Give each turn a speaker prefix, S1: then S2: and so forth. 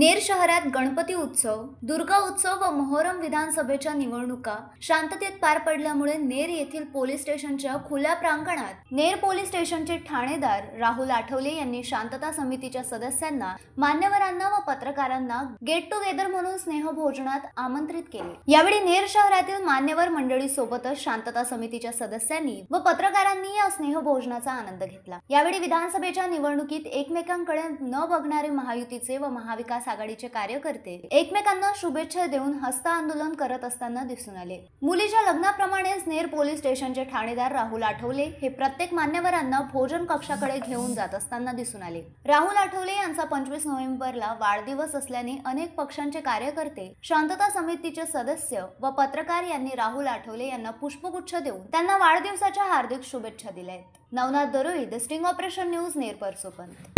S1: नेर शहरात गणपती उत्सव दुर्गा उत्सव व मोहरम विधानसभेच्या निवडणुका शांततेत पार पडल्यामुळे नेर येथील पोलीस स्टेशनच्या खुल्या प्रांगणात नेर पोलीस स्टेशनचे ठाणेदार राहुल आठवले यांनी शांतता समितीच्या सदस्यांना मान्यवरांना व पत्रकारांना गेट टुगेदर म्हणून स्नेहभोजनात आमंत्रित केले. यावेळी नेर शहरातील मान्यवर मंडळी सोबतच शांतता समितीच्या सदस्यांनी व पत्रकारांनी या स्नेहभोजनाचा आनंद घेतला. यावेळी विधानसभेच्या निवडणुकीत एकमेकांकडे न बघणारे महायुतीचे व महाविकास आघाडीचे कार्यकर्ते एकमेकांना शुभेच्छा देऊन हस्त आंदोलन करत असताना दिसून आले. मुलीच्या लग्नाप्रमाणेच नेर पोलीस स्टेशनचे ठाणेदार राहुल आठवले हे प्रत्येक मान्यवरांना भोजन कक्षाकडे घेऊन जात असताना दिसून आले. राहुल आठवले यांचा पंचवीस नोव्हेंबरला वाढदिवस असल्याने अनेक पक्षांचे कार्यकर्ते शांतता समितीचे सदस्य व पत्रकार यांनी राहुल आठवले यांना पुष्पगुच्छ देऊन त्यांना वाढदिवसाच्या हार्दिक शुभेच्छा दिल्या आहेत Navnath Daroi the sting operation news Ner Parsopant.